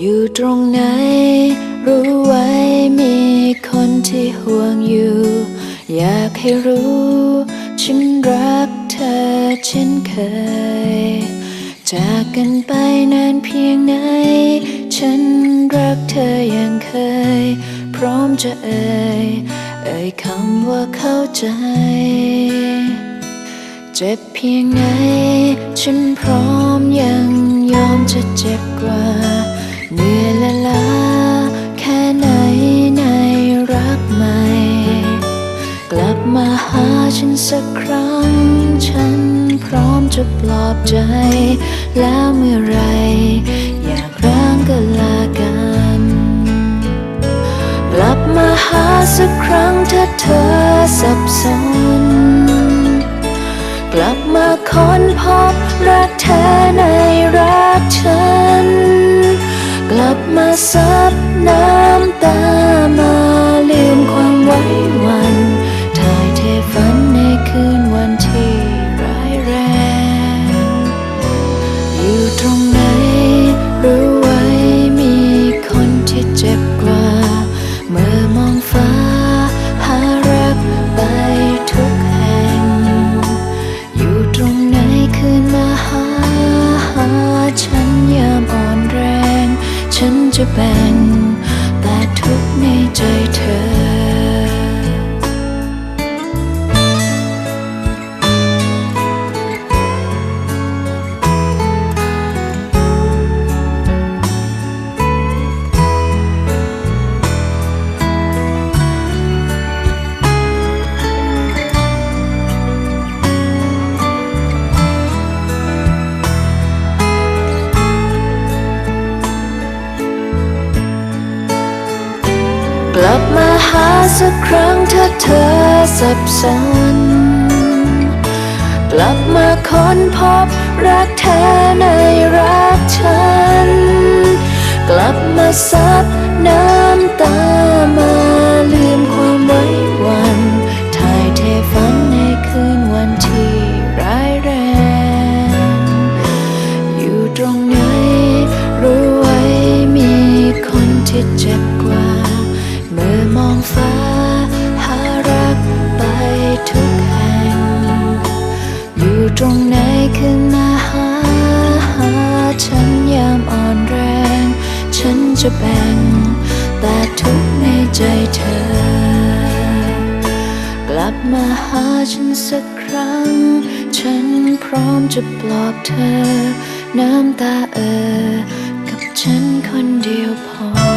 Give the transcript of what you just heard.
อยู่ตรงไหน รู้ไว้มีคนที่ห่วงอยู่ อยากให้รู้ ฉันรักเธอเช่นเคย จากกันไปนานเพียงไหน ฉันรักเธออย่างเคย พร้อมจะเอ่ยเอ่ยคำว่าเข้าใจ เจ็บเพียงไหน ฉันพร้อมยังยอมจะเจ็บกว่า เหนื่อยและลาแค่ไหนในรักใหม่ กลับมาหาฉันสักครั้ง ฉันพร้อมจะปลอบใจ แล้วเมื่อไรอยากร้างก็ลากัน กลับมาหาสักครั้งถ้าเธอสับสน กลับมาค้นพบรักแท้ในรักฉัน กลับมาซับ จะแบ่งแต่ทุกในใจเธอาหาสักครั้งถ้าเธอสับสน กลับมาค้นพบรักแท้ในรักฉัน กลับมาซับน้ำ ฟ้า หารักไปทุกแห่ง อยู่ตรงไหนขึ้นมาหาหา ฉันยามอ่อนแรง ฉันจะแบ่ง แต่ทุกในใจเธอ กลับมาหาฉันสักครั้ง ฉันพร้อมจะปลอบเธอ น้ำตาเออ กับฉันคนเดียวพอ